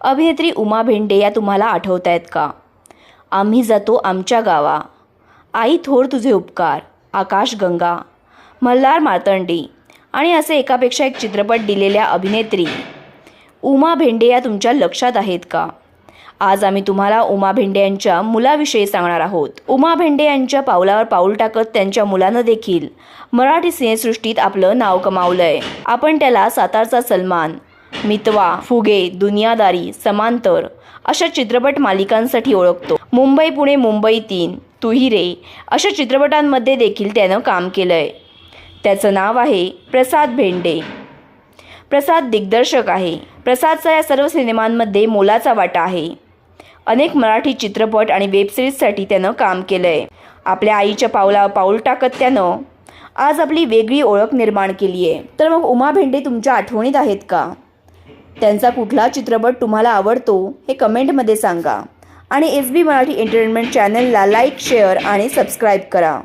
अभिनेत्री उमा भेंडे या तुम्हाला आठवत आहेत का? आम्ही जातो आमच्या गावा. आई थोर तुझे उपकार. आकाश गंगा. मल्हार मार्तंडी. आणि असे एकापेक्षा एक चित्रपट दिलेल्या अभिनेत्री. उमा भेंडे या तुमच्या लक्षात आहेत का? आज आम्ही तुम्हाला उमा भेंडे यांच्या मुलाविषयी सांगणार आहोत. उमा भेंडे यांच्या पावलावर पाऊल टाकत त्यांच्या मुलानं देखील मराठी सिनेसृष्टीत आपलं नाव कमावलंय. आपण त्याला सातारचा सलमान मितवा फुगे दुनियादारी समांतर अशा चित्रपट मालिकांसाठी ओळखतो. मुंबई पुणे मुंबई तीन तुही रे अशा चित्रपटांमध्ये देखील त्यानं काम केलं आहे त्याचं नाव आहे प्रसाद भेंडे. प्रसाद दिग्दर्शक आहे. प्रसादचा या सर्व सिनेमांमध्ये मोलाचा वाटा आहे. अनेक मराठी चित्रपट आणि वेबसिरीजसाठी त्यानं काम केलं आहे आपल्या आईच्या पावलावर पाऊल टाकत त्यानं आज आपली वेगळी ओळख निर्माण केली आहे तर मग उमा भेंडे तुमच्या आठवणीत आहेत का? त्यांचा कुठला चित्रपट तुम्हाला आवडतो हे कमेंटमध्ये सांगा. आणि एस बी मराठी एंटरटेनमेंट चॅनलला लाईक शेअर आणि सबस्क्राईब करा.